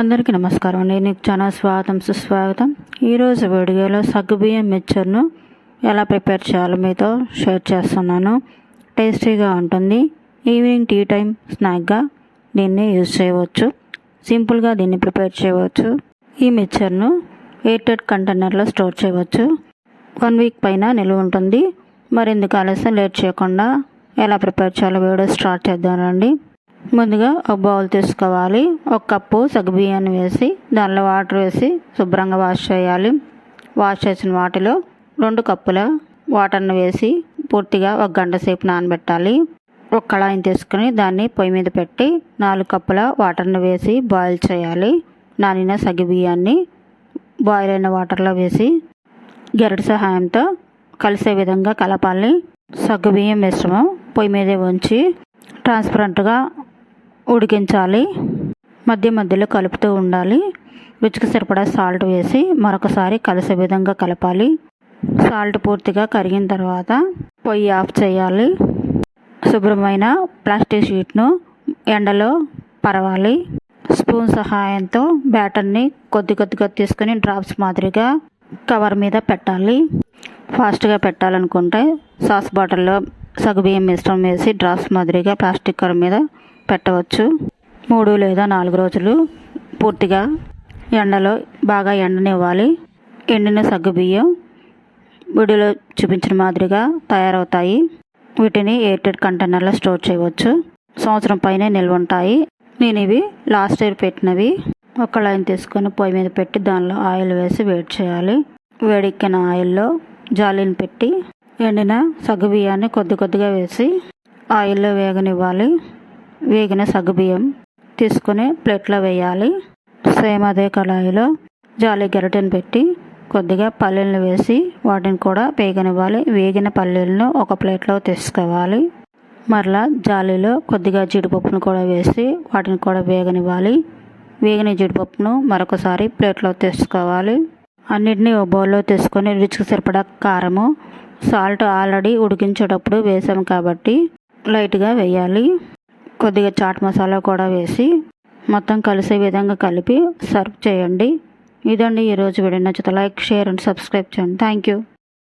అందరికీ నమస్కారం అండి. నీకు చాలా స్వాగతం సుస్వాగతం. ఈరోజు వీడియోలో సగ్గుబియ్యం మిక్చర్ను ఎలా ప్రిపేర్ చేయాలో మీతో షేర్ చేస్తున్నాను. టేస్టీగా ఉంటుంది. ఈవినింగ్ టీ టైం స్నాక్గా దీన్ని యూజ్ చేయవచ్చు. సింపుల్గా దీన్ని ప్రిపేర్ చేయవచ్చు. ఈ మిక్చర్ను ఎయిటెడ్ కంటైనర్లో స్టోర్ చేయవచ్చు. వన్ వీక్ పైన నిల్వ ఉంటుంది. మరెందుకు ఆలస్యం? లేట్ చేయకుండా ఎలా ప్రిపేర్ చేయాలో వీడియో స్టార్ట్ చేద్దాం రండి. ముందుగా ఒక బౌల్ తీసుకోవాలి. ఒక కప్పు సగ్గుబియ్యాన్ని వేసి దానిలో వాటర్ వేసి శుభ్రంగా వాష్ చేయాలి. వాష్ చేసిన వాటిలో రెండు కప్పుల వాటర్ని వేసి పూర్తిగా ఒక గంట సేపు నానబెట్టాలి. ఒక కళాయిని తీసుకుని దాన్ని పొయ్యి మీద పెట్టి నాలుగు కప్పుల వాటర్ని వేసి బాయిల్ చేయాలి. నానిన సగ్గుబియ్యాన్ని బాయిల్ అయిన వాటర్లో వేసి గరిట సహాయంతో కలిసే విధంగా కలపాలి. సగ్గుబియ్యం మిశ్రమం పొయ్యి మీదే ఉంచి ట్రాన్స్పరెంట్గా ఉడికించాలి. మధ్య మధ్యలో కలుపుతూ ఉండాలి. రుచికి సరిపడా సాల్ట్ వేసి మరొకసారి కలిసే విధంగా కలపాలి. సాల్ట్ పూర్తిగా కరిగిన తర్వాత పొయ్యి ఆఫ్ చేయాలి. శుభ్రమైన ప్లాస్టిక్ షీట్ను ఎండలో పరవాలి. స్పూన్ సహాయంతో బ్యాటర్ని కొద్ది కొద్దిగా తీసుకుని డ్రాప్స్ మాదిరిగా కవర్ మీద పెట్టాలి. ఫాస్ట్గా పెట్టాలనుకుంటే సాస్ బాటిల్లో సగ్గుబియ్యం మిశ్రమం వేసి డ్రాప్స్ మాదిరిగా ప్లాస్టిక్ కవర్ మీద పెట్టవచ్చు. మూడు లేదా నాలుగు రోజులు పూర్తిగా ఎండలో బాగా ఎండనివ్వాలి. ఎండిన సగ్గుబియ్యం వీడియోలో చూపించిన మాదిరిగా తయారవుతాయి. వీటిని ఎయిర్టెడ్ కంటైనర్లో స్టోర్ చేయవచ్చు. సంవత్సరం పైనే నిల్వ ఉంటాయి. నేను ఇవి లాస్ట్ ఇయర్ పెట్టినవి. ఒక లైన్ తీసుకొని పొయ్యి మీద పెట్టి దానిలో ఆయిల్ వేసి వేడి చేయాలి. వేడెక్కిన ఆయిల్లో జాలీని పెట్టి ఎండిన సగ్గుబియ్యాన్ని కొద్ది కొద్దిగా వేసి ఆయిల్లో వేగనివ్వాలి. వేగిన సగ్గుబియ్యం తీసుకుని ప్లేట్లో వేయాలి. సేమ్ అదే కళాయిలో జాలి గరిటెను పెట్టి కొద్దిగా పల్లీలను వేసి వాటిని కూడా వేగనివ్వాలి. వేగిన పల్లీలను ఒక ప్లేట్లో తీసుకోవాలి. మరలా జాలీలో కొద్దిగా జీడిపప్పును కూడా వేసి వాటిని కూడా వేగనివ్వాలి. వేగిన జీడిపప్పును మరొకసారి ప్లేట్లో తీసుకోవాలి. అన్నిటినీ ఓ బౌల్లో తీసుకొని రుచికి సరిపడా కారము సాల్ట్ ఆల్రెడీ ఉడికించేటప్పుడు వేసాము కాబట్టి లైట్గా వేయాలి. కొద్దిగా చాట్ మసాలా కూడా వేసి మొత్తం కలిసే విధంగా కలిపి సర్వ్ చేయండి. ఇదండి ఈరోజు వీడియో. నచ్చితే లైక్ షేర్ అండ్ సబ్స్క్రైబ్ చేయండి. Thank you